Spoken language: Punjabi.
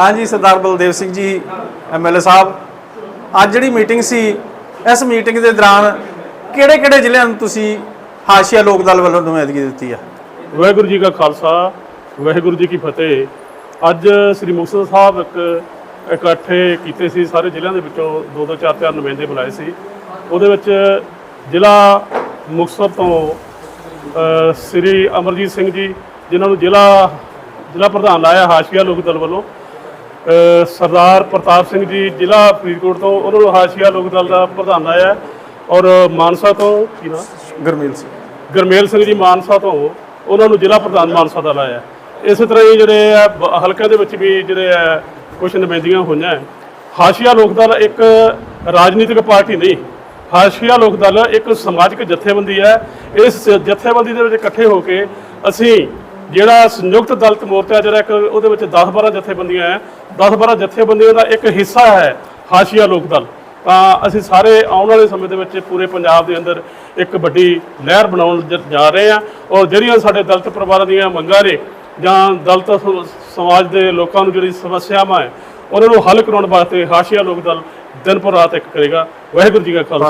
ਹਾਂਜੀ, ਸਰਦਾਰ ਬਲਦੇਵ ਸਿੰਘ ਜੀ ਐਮਐਲਏ ਸਾਹਿਬ। ਅੱਜ ਜਿਹੜੀ ਮੀਟਿੰਗ ਸੀ, ਇਸ ਮੀਟਿੰਗ ਦੇ ਦੌਰਾਨ ਕਿਹੜੇ ਕਿਹੜੇ ਜ਼ਿਲ੍ਹਿਆਂ ਨੂੰ ਤੁਸੀਂ ਹਾਸ਼ੀਆ ਲੋਕ ਦਲ ਵੱਲੋਂ ਨੁਮਾਇੰਦਗੀ ਦਿੱਤੀ ਆ? ਵਾਹਿਗੁਰੂ ਜੀ ਕਾ ਖਾਲਸਾ, ਵਾਹਿਗੁਰੂ ਜੀ ਕੀ ਫਤਿਹ। ਅੱਜ ਸ੍ਰੀ ਮੁਕਤਸਰ ਸਾਹਿਬ ਇੱਕ ਇਕੱਠੇ ਕੀਤੇ ਸੀ, ਸਾਰੇ ਜ਼ਿਲ੍ਹਿਆਂ ਦੇ ਵਿੱਚੋਂ ਦੋ ਦੋ, ਚਾਰ ਚਾਰ ਨੁਮਾਇੰਦੇ ਬੁਲਾਏ ਸੀ। ਉਹਦੇ ਵਿੱਚ ਜ਼ਿਲ੍ਹਾ ਮੁਕਤਸਰ ਤੋਂ ਸ੍ਰੀ ਅਮਰਜੀਤ ਸਿੰਘ ਜੀ, ਜਿਨ੍ਹਾਂ ਨੂੰ ਜ਼ਿਲ੍ਹਾ ਜ਼ਿਲ੍ਹਾ ਪ੍ਰਧਾਨ ਲਾਇਆ ਹਾਸ਼ੀਆ ਲੋਕ ਦਲ ਵੱਲੋਂ। ਸਰਦਾਰ ਪ੍ਰਤਾਪ ਸਿੰਘ ਜੀ ਜ਼ਿਲ੍ਹਾ ਫਰੀਦਕੋਟ ਤੋਂ ਉਹਨਾਂ ਨੂੰ ਹਾਸ਼ੀਆ ਲੋਕ ਦਲ ਦਾ ਪ੍ਰਧਾਨ ਲਾਇਆ ਔਰ ਮਾਨਸਾ ਤੋਂ ਕੀ ਨਾਮ ਗੁਰਮੀਲ ਸਿੰਘ। ਗਰਮੇਲ ਸਿੰਘ ਜੀ ਮਾਨਸਾ ਤੋਂ ਉਹਨਾਂ ਨੂੰ ਜ਼ਿਲ੍ਹਾ ਪ੍ਰਧਾਨ ਮਾਨਸਾ ਦਾ ਲਾਇਆ ਇਸੇ ਤਰ੍ਹਾਂ ਹੀ ਜਿਹੜੇ ਹਲਕਿਆਂ ਦੇ ਵਿੱਚ ਵੀ ਜਿਹੜੇ ਆ ਕੁਝ ਨੁਮਾਇੰਦੀਆਂ ਹੋਈਆਂ। ਹਾਸ਼ੀਆ ਲੋਕ ਦਲ ਇੱਕ ਰਾਜਨੀਤਿਕ ਪਾਰਟੀ ਨਹੀਂ ਹਾਸ਼ੀਆ ਲੋਕ ਦਲ ਇੱਕ ਸਮਾਜਿਕ ਜਥੇਬੰਦੀ ਹੈ। ਇਸ ਜਥੇਬੰਦੀ ਦੇ ਵਿੱਚ ਇਕੱਠੇ ਹੋ ਕੇ ਅਸੀਂ ਜਿਹੜਾ ਸੰਯੁਕਤ ਦਲਤ ਮੋਰਚਾ ਜਿਹੜਾ ਇੱਕ ਉਹਦੇ ਵਿੱਚ 10-12 ਜਥੇਬੰਦੀਆਂ ਹੈ 10-12 ਜਥੇਬੰਦੀਆਂ ਦਾ ਇੱਕ ਹਿੱਸਾ ਹੈ ਹਾਸ਼ੀਆ ਲੋਕ ਦਲ। ਤਾਂ ਅਸੀਂ ਸਾਰੇ ਆਉਣ ਵਾਲੇ ਸਮੇਂ ਦੇ ਵਿੱਚ ਪੂਰੇ ਪੰਜਾਬ ਦੇ ਅੰਦਰ ਇੱਕ ਵੱਡੀ ਲਹਿਰ ਬਣਾਉਣ ਜਾ ਰਹੇ ਹਾਂ ਔਰ ਜਿਹੜੀਆਂ ਸਾਡੇ ਦਲਤ ਪਰਿਵਾਰਾਂ ਦੀਆਂ ਮੰਗਾਂ ਨੇ ਜਾਂ ਦਲਤ ਸਮਾਜ ਦੇ ਲੋਕਾਂ ਨੂੰ ਜਿਹੜੀ ਸਮੱਸਿਆਵਾਂ ਹੈ, ਉਹਨਾਂ ਨੂੰ ਹੱਲ ਕਰਾਉਣ ਵਾਸਤੇ ਹਾਸ਼ੀਆ ਲੋਕ ਦਲ ਦਿਨ ਪਰ ਰਾਤ ਇੱਕ ਕਰੇਗਾ। ਵਾਹਿਗੁਰੂ ਜੀ ਕਾ ਖਾਲਸਾ।